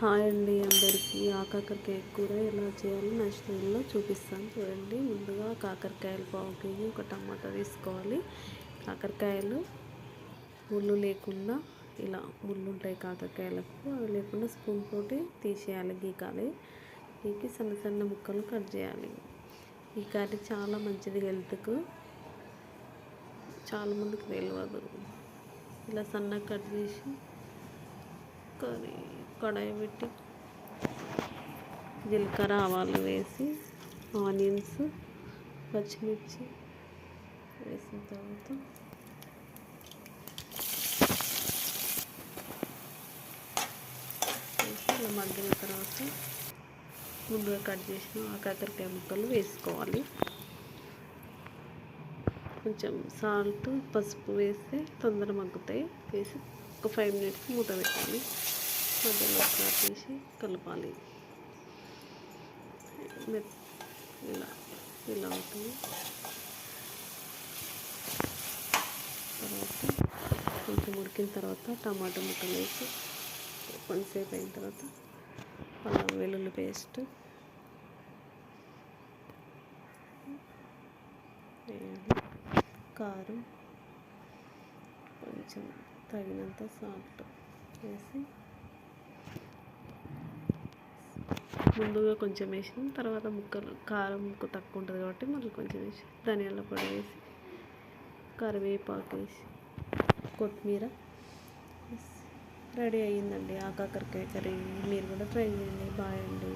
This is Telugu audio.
హాయ్ అండి అందరికీ. ఆ కాకరకాయ కూర ఎలా చేయాలో నా స్టైల్లో చూపిస్తాను చూడండి. ముందుగా కాకరకాయలు పావు కేజీ ఒక టమాటా తీసుకోవాలి కాకరకాయలు ముళ్ళు లేకుండా ఇలా ముళ్ళు ఉంటాయి కాకరకాయలకు అవి లేకుండా స్పూన్ తోటి తీసేయాలి గీకాలి గీకి సన్న సన్న ముక్కలు కట్ చేయాలి. ఈ కర్రీ చాలా మంచిది హెల్త్కు. చాలామందికి తెలియదు ఇలా సన్నగా కట్ చేసి కర్రీ కడాయి పెట్టి జీలకర్ర ఆవాలు వేసి ఆనియన్స్ పచ్చిమిర్చి వేసిన తర్వాత వేసి ఇలా మగ్గిన తర్వాత ముందుగా కట్ చేసిన ఆ కాకరకాయ ముక్కలు వేసుకోవాలి. కొంచెం సాల్ట్ పసుపు వేస్తే తొందర మగ్గుతాయి. వేసి ఒక ఫైవ్ మినిట్స్ మూత పెట్టాలి. మధ్యలో ఒకసారి తీసి కలపాలి. మెత్ ఇలా ఇలా అవుతుంది. తర్వాత కొంచెం ఉడికిన తర్వాత టమాటా ముక్కలు వేసి కొంతసేపు అయిన తర్వాత అల్లం వెల్లుల్లి పేస్ట్. కారం. కొంచెం తగినంత సాల్ట్ వేసి ముందుగా కొంచెం వేసిన తర్వాత ముక్కలు కారం ముక్క తక్కువ ఉంటుంది కాబట్టి మళ్ళీ కొంచెం వేసి ధనియాల పొడి వేసి కరివేపాకు వేసి కొత్తిమీర రెడీ అయ్యిందండి. ఆ కాకరకాయ కర్రీ. మీరు కూడా ట్రై చేయండి. బాయ్ అండి.